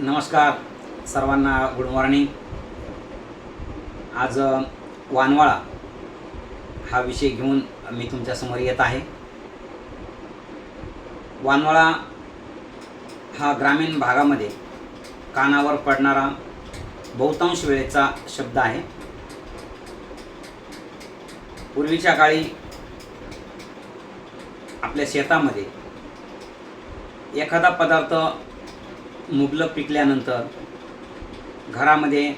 नमस्कार सर्वांना good morning. आज वानवाळा हा विषय घेऊन मी तुमच्यासमोर येत आहे. वानवाळा हा ग्रामीण भागामध्ये कानावर पडणारा बहुतांश वेळेचा शब्द आहे. पूर्वीच्या काळी आपल्या शेतामध्ये एखादा पदार्थ मुबलक पिकल्यानंतर घरामध्ये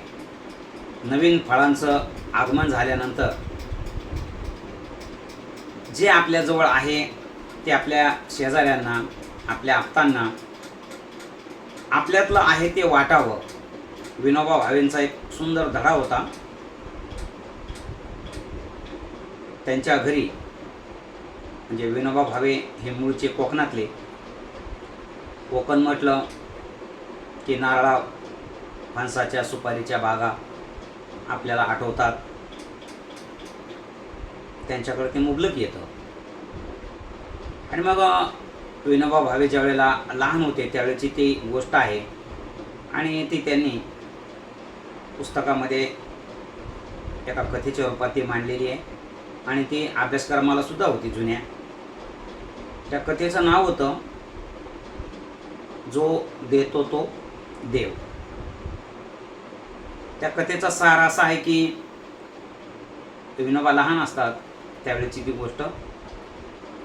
नवीन फळांचं आगमन झाल्यानंतर जे आपल्याजवळ आहे ते आपल्या शेजाऱ्यांना आपल्या आप्तांना आपल्यातलं आहे ते वाटावं. विनोबा भावेंचा एक सुंदर धडा होता. त्यांच्या घरी म्हणजे विनोबा भावे हे मूळचे कोकणातले कोकण म्हटलं की नारळा फणसाच्या सुपारीच्या बागा आपल्याला आठवतात. त्यांच्याकडे ते मुबलक येतं. आणि मग विनोबा भावे ज्यावेळेला लहान होते त्यावेळेची ती गोष्ट आहे. आणि ती त्यांनी पुस्तकामध्ये एका कथेच्या रूपात ती मांडलेली आहे. आणि ती अभ्यासक्रमाला सुद्धा होती जुन्या. त्या कथेचं नाव होतं जो देतो तो देव. त्या कथेचा सार असा आहे की विनोबा लहान असतात त्यावेळेची ती गोष्ट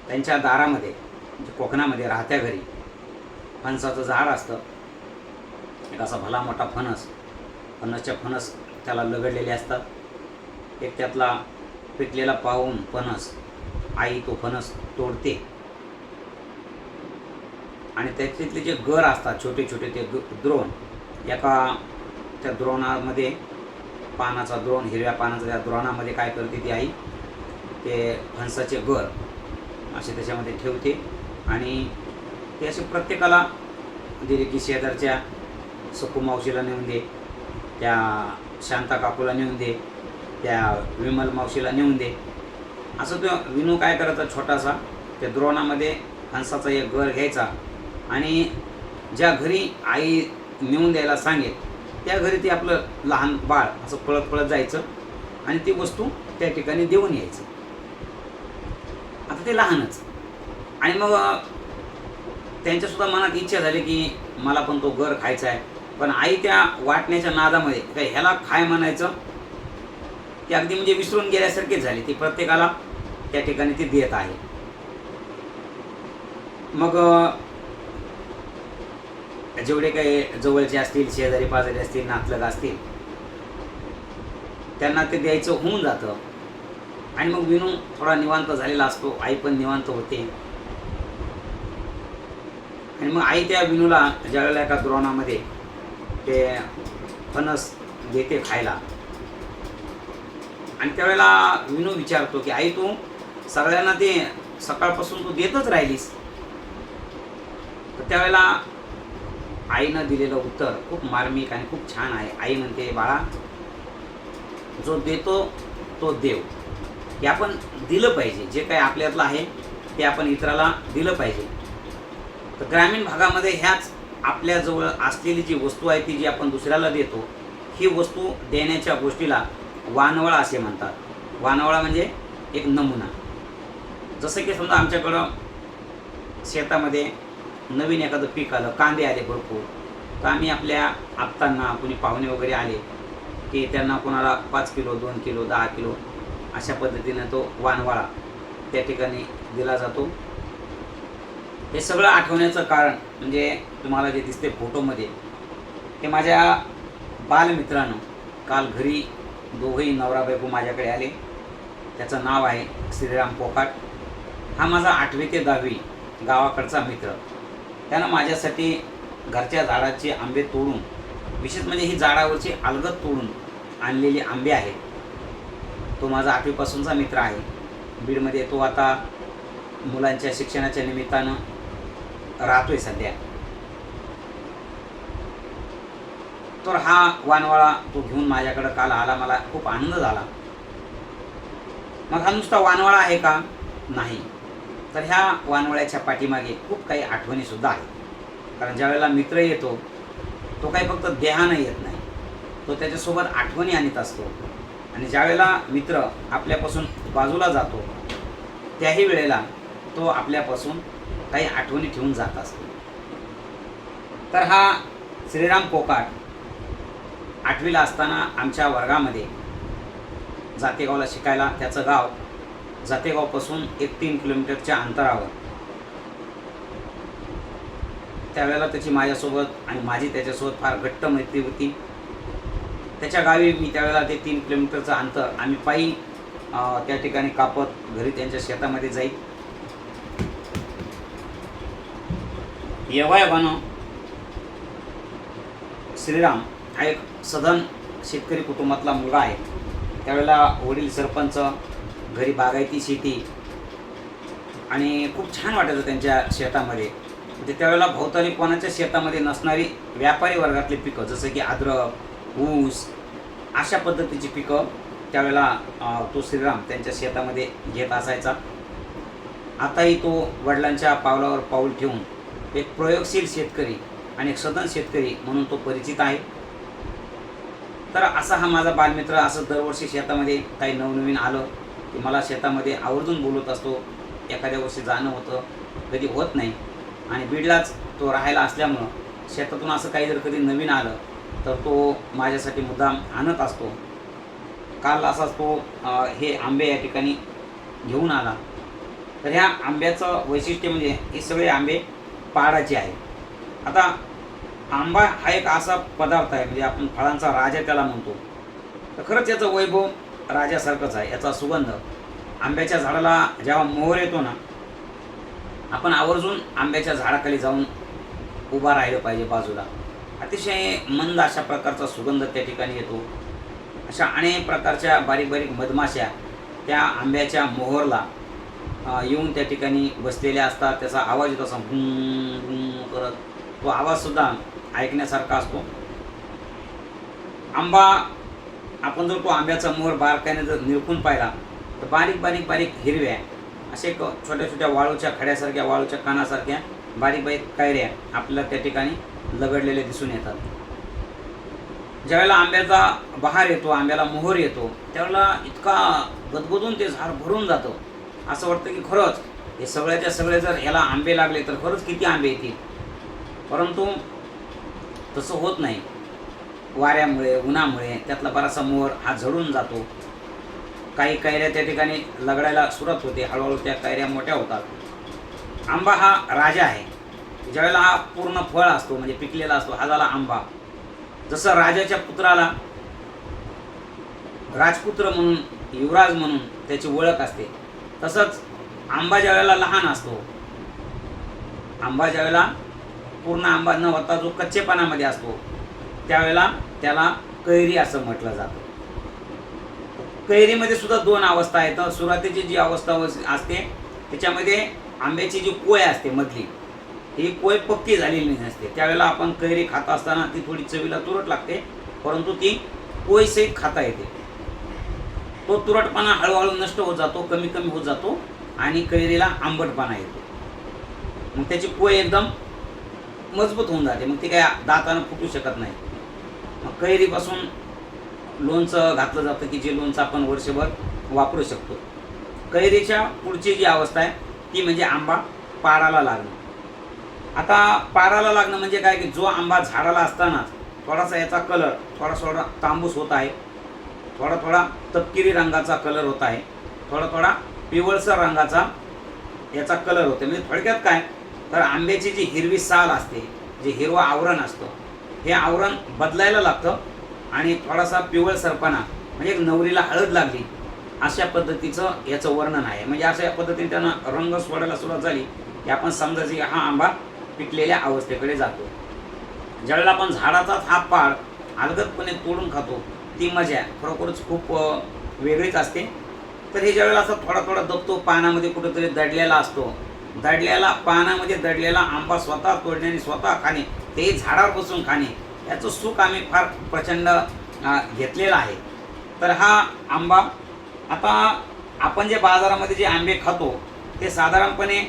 त्यांच्या दारामध्ये म्हणजे कोकणामध्ये राहत्या घरी फणसाचं झाड असतं. एक असा भला मोठा फणस फणसच्या फणस त्याला लगडलेले असतात. एक त्यातला पिकलेला पाहून फणस आई तो फणस तोडते. आणि त्याच्यातले जे गर असतात छोटे छोटे ते द्रोण एका त्या द्रोणामध्ये पानाचा द्रोण हिरव्या पानाचा त्या द्रोणामध्ये काय करते ती आई? ते फणसाचे गर असे त्याच्यामध्ये ठेवते आणि ते असे प्रत्येकाला म्हणजे दिले की शेजारच्या सकू मावशीला नेऊन दे त्या शांता काकूला नेऊन दे त्या विमल मावशीला नेऊन दे. असं तो विनू काय करायचा छोटासा त्या द्रोणामध्ये हंसाचा एक घर घ्यायचा आणि ज्या घरी आई नेऊन द्यायला सांगेल त्या घरी ते आपलं लहान बाळ असं पळत पळत जायचं आणि ती वस्तू त्या ठिकाणी देऊन यायचं. आता ते लहानच. आणि मग त्यांच्यासुद्धा मनात इच्छा झाली की मला पण तो घर खायचा आहे. पण आई त्या वाटण्याच्या नादामध्ये काय ह्याला खाय म्हणायचं? ते अगदी म्हणजे विसरून गेल्यासारखेच झाले. ती प्रत्येकाला त्या ठिकाणी ती देत आहे. मग जेवढे काही जवळचे असतील शेजारी पाजारी असतील नातलग असतील त्यांना ते द्यायचं होऊन जातं. आणि मग विनू थोडा निवांत झालेला असतो आई पण निवांत होते. आणि मग आई त्या विनूला ज्या वेळेला एका द्रोणामध्ये ते फणस देते खायला. आणि त्यावेळेला विनू विचारतो की आई तू सगळ्यांना ते सकाळपासून तू देतच राहिलीस. तर त्यावेळेला आईनं दिलेलं उत्तर खूप मार्मिक आणि खूप छान आहे. आई म्हणते बाळा जो देतो तो देव. हे आपण दिलं पाहिजे. जे काही आपल्यातलं आहे ते आपण इतराला दिलं पाहिजे. तर ग्रामीण भागामध्ये ह्याच आपल्याजवळ असलेली जी वस्तू आहे ती जी आपण दुसऱ्याला देतो ही वस्तू देण्याच्या गोष्टीला वानवळा असे म्हणतात. वानवळा म्हणजे एक नमुना. जसं की समजा आमच्याकडं शेतामध्ये नवीन एखादं पीक आलं कांदे आले भरपूर. तर आम्ही आपल्या आप्तांना कोणी पाहुणे वगैरे आले की त्यांना कोणाला पाच किलो दोन किलो दहा किलो अशा पद्धतीनं तो वानवाळा त्या ठिकाणी दिला जातो. हे सगळं आठवण्याचं कारण म्हणजे तुम्हाला जे दिसते फोटोमध्ये ते माझ्या बालमित्रानं काल घरी दोघंही नवरा बायको माझ्याकडे आले. त्याचं नाव आहे श्रीराम पोकाट हा माझा आठवी ते दहावी गावाकडचा मित्र. त्यानं माझ्यासाठी घरच्या झाडाचे आंबे तोडून विशेष म्हणजे ही झाडावरची अलगद तोडून आणलेले आंबे आहेत. तो माझा आठवीपासूनचा मित्र आहे. बीडमध्ये तो आता मुलांच्या शिक्षणाच्या निमित्तानं राहतोय सध्या. तर हा वानवाळा तो घेऊन माझ्याकडं काल आला. मला खूप आनंद झाला. मग हा नुसता वानवाळा आहे का? नाही. तर ह्या वानवळ्याच्या पाठीमागे खूप काही आठवणीसुद्धा आहेत. कारण ज्यावेळेला मित्र येतो तो काही फक्त देहानं येत नाही. तो त्याच्यासोबत आठवणी आणत असतो. आणि ज्यावेळेला मित्र आपल्यापासून बाजूला जातो त्याही वेळेला तो आपल्यापासून काही आठवणी ठेवून जात असतो. तर हा श्रीराम कोकाट आठवीला असताना आमच्या वर्गामध्ये जातेगावला शिकायला त्याचं गाव जातेगावपासून एक तीन किलोमीटरच्या अंतरावर. त्यावेळेला त्याची माझ्यासोबत आणि माझी त्याच्यासोबत फार घट्ट मैत्री होती. त्याच्या गावी मी त्यावेळेला ते तीन किलोमीटरचं अंतर आम्ही पायी त्या ठिकाणी कापत घरी त्यांच्या शेतामध्ये जाई. योगायोगानं श्रीराम हा एक सधन शेतकरी कुटुंबातला मुलगा आहे. त्यावेळेला वडील सरपंच घरी बागायती शेती. आणि खूप छान वाटायचं त्यांच्या शेतामध्ये. म्हणजे त्यावेळेला भोवताली कोणाच्या शेतामध्ये नसणारी व्यापारी वर्गातली पिकं जसं की अद्रक ऊस अशा पद्धतीची पिकं त्यावेळेला तो श्रीराम त्यांच्या शेतामध्ये घेत असायचा. आताही तो वडिलांच्या पावलावर पाऊल ठेवून एक प्रयोगशील शेतकरी आणि एक सदन शेतकरी म्हणून तो परिचित आहे. तर असा हा माझा बालमित्र असं दरवर्षी शेतामध्ये काही नवनवीन आलं. की मला शेतामध्ये आवर्जून बोलत असतो एखाद्या वर्षी जाणं होतं कधी होत नाही. आणि बीडलाच तो राहायला असल्यामुळं शेतातून असं काही जर कधी नवीन आलं तर तो माझ्यासाठी मुद्दाम आणत असतो. काल असाच तो हे आंबे या ठिकाणी घेऊन आला. तर ह्या आंब्याचं वैशिष्ट्य म्हणजे हे सगळे आंबे पाडाचे आहे आता आंबा हा एक असा पदार्थ आहे म्हणजे आपण फळांचा राजा त्याला म्हणतो. तर खरंच याचं वैभव राजासारखंच आहे. याचा सुगंध आंब्याच्या झाडाला जेव्हा मोहर येतो ना आपण आवर्जून आंब्याच्या झाडाखाली जाऊन उभा राहिलं पाहिजे बाजूला. अतिशय मंद अशा प्रकारचा सुगंध त्या ठिकाणी येतो. अशा अनेक प्रकारच्या बारीक बारीक मधमाशा त्या आंब्याच्या मोहरला येऊन त्या ठिकाणी बसलेल्या असतात. त्याचा आवाज येतो असा करत. तो आवाजसुद्धा ऐकण्यासारखा असतो. आंबा आपण जर तो आंब्याचा मोहर बारकाईने जर निरखून पाहिला तर बारीक बारीक बारीक हिरव्या असे क- छोट्या छोट्या वाळूच्या खड्यासारख्या वाळूच्या कानासारख्या बारीक बारीक कायऱ्या आपल्याला त्या ठिकाणी लगडलेल्या दिसून येतात. ज्यावेळेला आंब्याचा बहार येतो आंब्याला मोहर येतो त्यावेळेला इतका गदगदून ते झाड भरून जातं. असं वाटतं की खरंच हे सगळ्याच्या सगळे जर याला आंबे लागले तर खरंच किती आंबे येतील? परंतु तसं होत नाही. वाऱ्यामुळे उन्हामुळे त्यातला बराचसा मोहर हा झडून जातो. काही कैऱ्या त्या ठिकाणी लगडायला सुरत होते. हळूहळू त्या कैऱ्या मोठ्या होतात. आंबा हा राजा आहे. ज्यावेळेला हा पूर्ण फळ असतो म्हणजे पिकलेला असतो हा झाला आंबा. जसं राजाच्या पुत्राला राजपुत्र म्हणून युवराज म्हणून त्याची ओळख असते तसंच आंबा ज्या वेळेला लहान असतो आंबा ज्या वेळेला पूर्ण आंबा न होता जो कच्चेपणामध्ये असतो त्यावेळेला त्याला कैरी असं म्हटलं जातं. कैरीमध्ये सुद्धा दोन अवस्था आहेत. सुरुवातीची जी अवस्था असते त्याच्यामध्ये आंब्याची जी कोय असते मधली ही कोय पक्की झालेली नसते. त्यावेळेला आपण कैरी खात असताना ती थोडी चवीला तुरट लागते परंतु ती कोयसहित खाता येते. तो तुरटपणा हळूहळू नष्ट होत जातो कमी कमी होत जातो आणि कैरीला आंबटपणा येतो. मग त्याची कोय एकदम मजबूत होऊन जाते. मग ती काय दातानं फुटू शकत नाही. कैरीपासून लोणचं घातलं जातं की जे लोणचं आपण वर्षभर वापरू शकतो. कैरीच्या पुढची जी अवस्था आहे ती म्हणजे आंबा पाराला लागणं. आता पाराला लागणं म्हणजे काय की जो आंबा झाडाला असताना थोडासा याचा कलर थोडा थोडा तांबूस होत आहे. थोडा थोडा तपकिरी रंगाचा कलर होत आहे. थोडा थोडा पिवळसर रंगाचा याचा कलर होतो. म्हणजे थोडक्यात काय? तर आंब्याची जी हिरवी साल असते जे हिरवं आवरण असतं हे आवरण बदलायला लागतं आणि थोडासा पिवळ सरपणा म्हणजे एक नवरीला हळद लागली अशा पद्धतीचं याचं वर्णन आहे. म्हणजे अशा पद्धतीने त्यानं रंग सोडायला सुरुवात झाली की आपण समजायचं की हा आंबा पिकलेल्या अवस्थेकडे जातो. ज्यावेळेला आपण झाडाचाच हा पाड अलगदपणे तोडून खातो ती मजा खरोखरच खूप वेगळीच असते. तर हे ज्यावेळेला असा थोडा थोडा दबतो पानामध्ये कुठेतरी दडलेला असतो दडलेला पानामध्ये दडलेला आंबा स्वतः तोडणे आणि स्वतः खाणे ते झाडावर बसून खाणे याचं सुख आम्ही फार प्रचंड घेतलेलं आहे. तर हा आंबा आता आपण जे बाजारामध्ये जे आंबे खातो ते साधारणपणे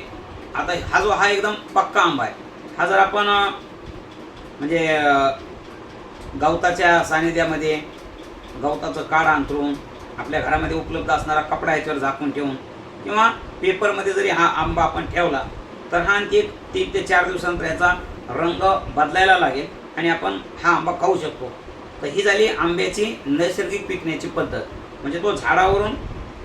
आता हा जो हा एकदम पक्का आंबा आहे. हा जर आपण म्हणजे गवताच्या सानिध्यामध्ये गवताचं काढ अंतरून आपल्या घरामध्ये उपलब्ध असणारा कपडा याच्यावर झाकून ठेवून किंवा पेपरमध्ये जरी हा आंबा आपण ठेवला तर हा आणखी एक तीन ते चार दिवसानंतर याचा रंग बदलायला लागेल आणि आपण हा आंबा खाऊ शकतो. तर ही झाली आंब्याची नैसर्गिक पिकण्याची पद्धत. म्हणजे तो झाडावरून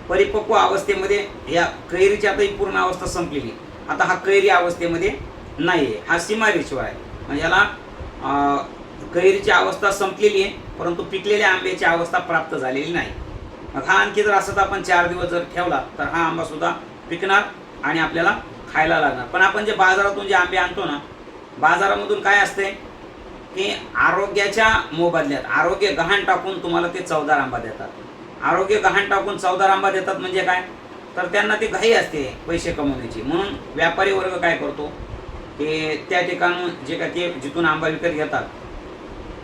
परिपक्व अवस्थेमध्ये या कैरीची आता ही पूर्ण अवस्था संपलेली. आता हा कैरी अवस्थेमध्ये नाही आहे हा सीमारेषीवर आहे. म्हणजे याला कैरीची अवस्था संपलेली आहे परंतु पिकलेल्या आंब्याची अवस्था प्राप्त झालेली नाही. मग हा आणखी जर असंच आपण चार दिवस जर ठेवला तर हा आंबासुद्धा पिकणार आणि आपल्याला खायला लागणार. पण आपण जे बाजारातून जे आंबे आणतो ना बाजारामधून काय असते? की आरोग्याच्या मोबदल्यात आरोग्य गहाण टाकून तुम्हाला ते चौदा आंबा देतात. आरोग्य गहाण टाकून चौदा आंबा देतात म्हणजे काय? तर त्यांना ती घाई असते पैसे कमवण्याची. म्हणून व्यापारी वर्ग काय करतो? की त्या ठिकाणून जे काय ते जिथून आंबा विकत घेतात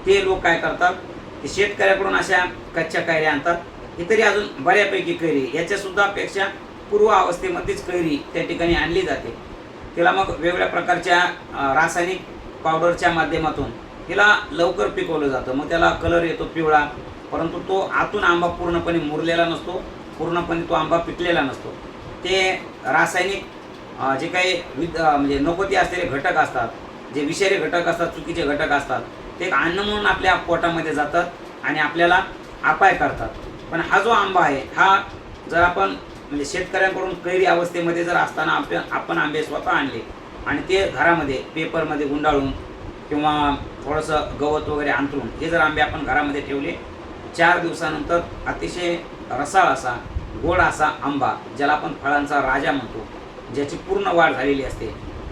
ते लोक काय करतात? की शेतकऱ्याकडून अशा कच्च्या कैऱ्या आणतात. इतरी तरी अजून बऱ्यापैकी कैरी. याच्यासुद्धा पेक्षा पूर्व अवस्थेमध्येच कैरी त्या ठिकाणी आणली जाते. तिला मग वेगवेगळ्या प्रकारच्या रासायनिक पावडरच्या माध्यमातून तिला लवकर पिकवलं जातं. मग त्याला कलर येतो पिवळा परंतु तो आतून आंबा पूर्णपणे मुरलेला नसतो पूर्णपणे तो आंबा पिकलेला नसतो. ते रासायनिक जे काही विद म्हणजे नको ते असलेले घटक असतात जे विषारी घटक असतात चुकीचे घटक असतात ते एक अन्न म्हणून आपल्या पोटामध्ये जातात आणि आपल्याला अपाय करतात. पण हा जो आंबा आहे हा जर आपण म्हणजे शेतकऱ्यांकडून कैरी अवस्थेमध्ये जर असताना आपण आपण आंबे स्वतः आणले आणि ते घरामध्ये पेपरमध्ये गुंडाळून किंवा थोडंसं गवत वगैरे अंतरून हे जर आंबे आपण घरामध्ये ठेवले चार दिवसानंतर अतिशय रसाळ असा गोड असा आंबा ज्याला आपण फळांचा राजा म्हणतो ज्याची पूर्ण वाढ झालेली असते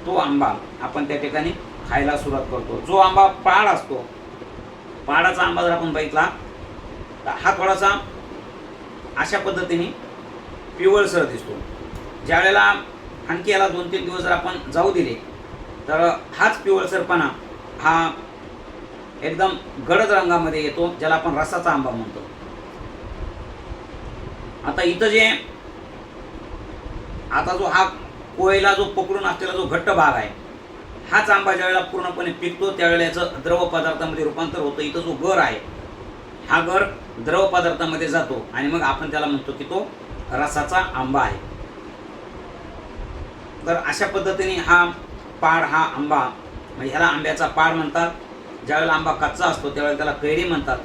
तो आंबा आपण त्या ठिकाणी खायला सुरुवात करतो. जो आंबा पाड असतो पाडाचा आंबा जर आपण बघितला तर हा थोडासा अशा पद्धतीने पिवळसर दिसतो. ज्यावेळेला आणखी याला दोन तीन दिवस जर आपण जाऊ दिले तर हाच पिवळसरपणा हा एकदम गडद रंगामध्ये येतो ज्याला आपण रसाचा आंबा म्हणतो. आता इथं जे आता जो हा कोयला जो पकडून असलेला जो घट्ट भाग आहे हाच आंबा ज्यावेळेला पूर्णपणे पिकतो त्यावेळेला याचं द्रव पदार्थामध्ये रूपांतर होतं. इथं जो गर आहे हा गर द्रव पदार्थामध्ये जातो आणि मग आपण त्याला म्हणतो की तो रसाचा आंबा आहे. तर अशा पद्धतीने हा पाड हा आंबा म्हणजे ह्याला आंब्याचा पाड म्हणतात. ज्यावेळेला आंबा कच्चा असतो त्यावेळेला त्याला कैरी म्हणतात.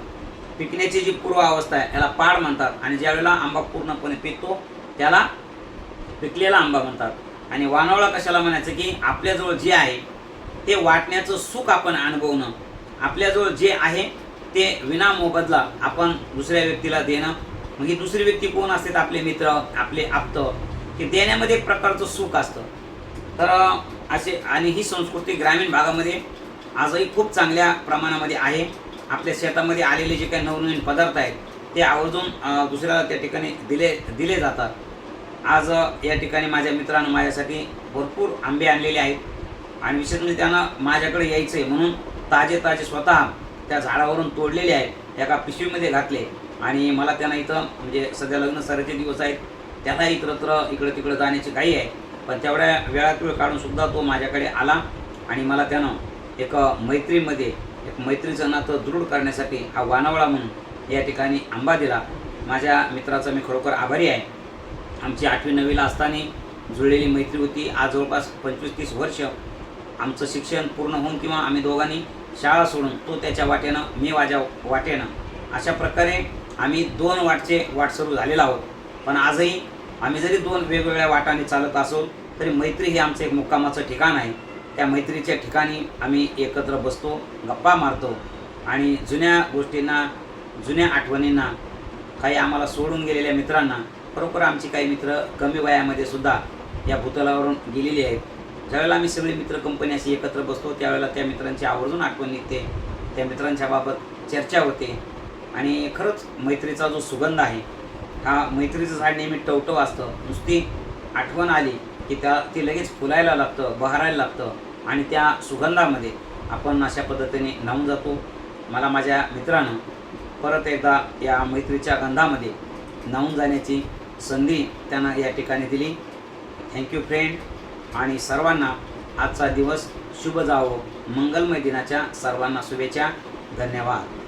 पिकण्याची जी पूर्व अवस्था आहे याला पाड म्हणतात. आणि ज्यावेळेला आंबा पूर्णपणे पिकतो त्याला पिकलेला आंबा म्हणतात. आणि वानवळा कशाला म्हणायचं की आपल्याजवळ जे आहे ते वाटण्याचं सुख आपण अनुभवणं. आपल्याजवळ जे आहे ते विना मोबदला आपण दुसऱ्या व्यक्तीला देणं. मग ही दुसरी व्यक्ती कोण असतात आपले मित्र आपले आप्त की देण्यामध्ये एक प्रकारचं सुख असतं. तर असे आणि ही संस्कृती ग्रामीण भागामध्ये आजही खूप चांगल्या प्रमाणामध्ये आहे. आपल्या शेतामध्ये आलेले जे काही नवनवीन पदार्थ आहेत ते आवर्जून दुसऱ्याला त्या ठिकाणी दिले दिले जातात. आज या ठिकाणी माझ्या मित्रानं माझ्यासाठी भरपूर आंबे आणलेले आहेत. आणि विशेष म्हणजे त्यांना माझ्याकडे यायचं आहे म्हणून ताजे ताजे स्वतः त्या झाडावरून तोडलेले आहेत एका पिशवीमध्ये घातले. आणि मला त्यांना इथं म्हणजे सध्या लग्न सराचे दिवस आहेत त्याला इतरत्र इकडं तिकडं जाण्याची घाई आहे. पण तेवढ्या वेळात वेळ काढूनसुद्धा तो माझ्याकडे आला आणि मला त्यानं एक मैत्रीमध्ये एक मैत्रीचं नातं दृढ करण्यासाठी हा वानावळा म्हणून या ठिकाणी आंबा दिला. माझ्या मित्राचा मी खरोखर आभारी आहे. आमची आठवी नववीला असताना जुळलेली मैत्री होती. आज जवळपास पंचवीस तीस वर्ष आमचं शिक्षण पूर्ण होऊन किंवा आम्ही दोघांनी शाळा सोडून तो त्याच्या वाटेनं मी माझ्या वाटेनं अशा प्रकारे आम्ही दोन वाटचे वाट सुरू झालेला आहोत. पण आजही आम्ही जरी दोन वेगवेगळ्या वाटाने चालत असो तरी मैत्री हे आमचं एक मुक्कामाचं ठिकाण आहे. त्या मैत्रीच्या ठिकाणी आम्ही एकत्र बसतो गप्पा मारतो आणि जुन्या गोष्टींना जुन्या आठवणींना काही आम्हाला सोडून गेलेल्या मित्रांना खरोखर आमची काही मित्र कमी वयामध्ये सुद्धा या भूतलावरून गेलेली आहेत. ज्यावेळेला आम्ही सगळी मित्र कंपनी अशी एकत्र बसतो त्यावेळेला त्या मित्रांची आवर्जून आठवण निघते. त्या मित्रांच्या बाबत चर्चा होते. आणि खरंच मैत्रीचा जो सुगंध आहे हा मैत्रीचं झाड नेहमी टवटव असतं. नुसती आठवण आली की त्या ती लगेच फुलायला लागतं बहरायला लागतं आणि त्या सुगंधामध्ये आपण अशा पद्धतीने न्हावून जातो. मला माझ्या मित्रानं परत एकदा या मैत्रीच्या गंधामध्ये न्हावून जाण्याची संधी त्यांना या ठिकाणी दिली. थँक्यू फ्रेंड आणि सर्वांना आजचा दिवस शुभ जावो. मंगलमय दिनाच्या सर्वांना शुभेच्छा. धन्यवाद.